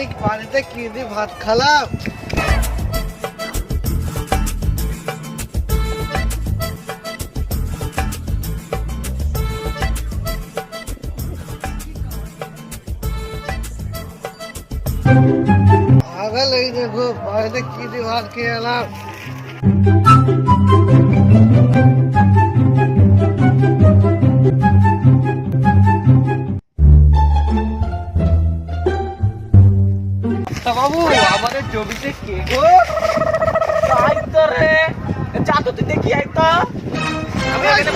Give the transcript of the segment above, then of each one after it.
কি দিয়ে ভাত খালাম আগে লেগে দেখো বাড়িতে কি দিয়ে ভাত খেয়ে এলাম বাবু আমাদের জমিতে কে গো? তাই তো রে যা তো তুই দেখি আই তো আমি আগে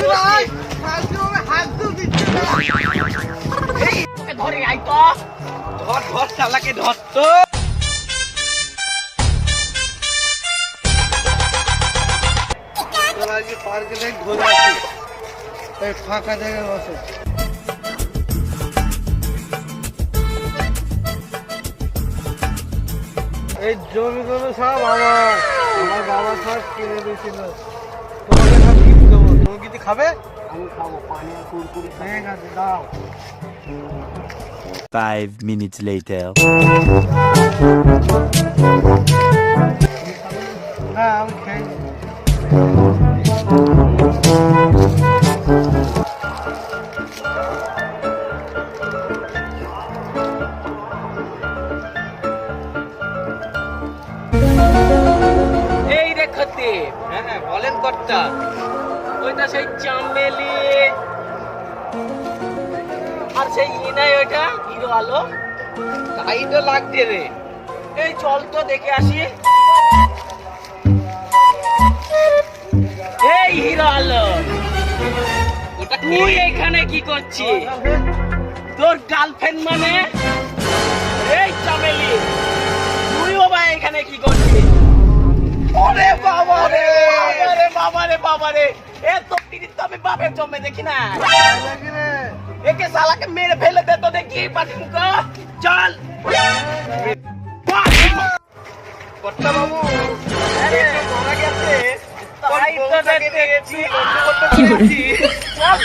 এই ধরে ধর ধর শালাকে ধর তো। পার্কে থেকে ঘুরে ফাঁকা জায়গায় বসে। এই জমিগুলো সব আমার। আমার বাবা সব কিনে দিয়েছিল। তোমাকে সব কিনে দেবো। তুমি কিছু খাবে? আমি খাব পানি আর কুরকুরি ঠিক আছে দাও। Five minutes later. রে হ্যাঁ বলেন কর্তা। ওইটা সেই চামেলি। আর সেই ইনাই ওইটা? হিরো আলো। তাই তো লাগছে রে। এই চল তো দেখে আসি। এই হিরো আলো। ওটা তুই এখানে কি করছিস? তোর গার্লফ্রেন্ড মানে? এই চামেলি। বাবা রে বাবা রে এত পিড়িত তো আমি বাপের জন্মে দেখি না। একে শালাকে মেরে ফেলে দে তো দেখি পাটি মুখা চল। কর্তা বাবু আরে মারা গেছে তাই তো দেখছি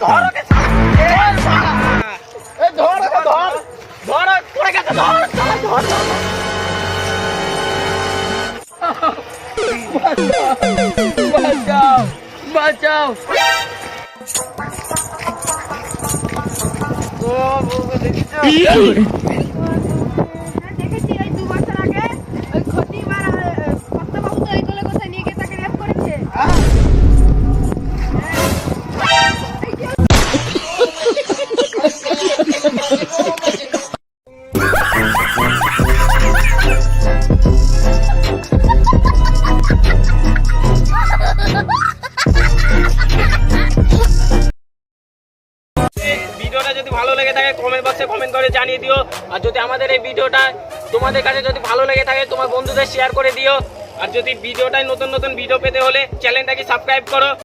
ধর ওকে ধর। ধর ধর। ধর পড়ে গেছে ধর ধর ধর, ধর। বাঁচাও বাঁচাও। ও বউকে দেখিছো? হ্যাঁ, দেখেছি ওই দু বছর আগে ওই ক্ষতিবার কর্তাবাবু তো এই যদি ভালো লেগে থাকে কমেন্ট বক্সে কমেন্ট করে জানিয়ে দিও। আর যদি আমাদের এই ভিডিওটা তোমাদের কাছে যদি ভালো লেগে থাকে, তোমার বন্ধুদের শেয়ার করে দিও। আর যদি ভিডিওটায় নতুন নতুন ভিডিও পেতে হলে চ্যানেলটাকে সাবস্ক্রাইব করো।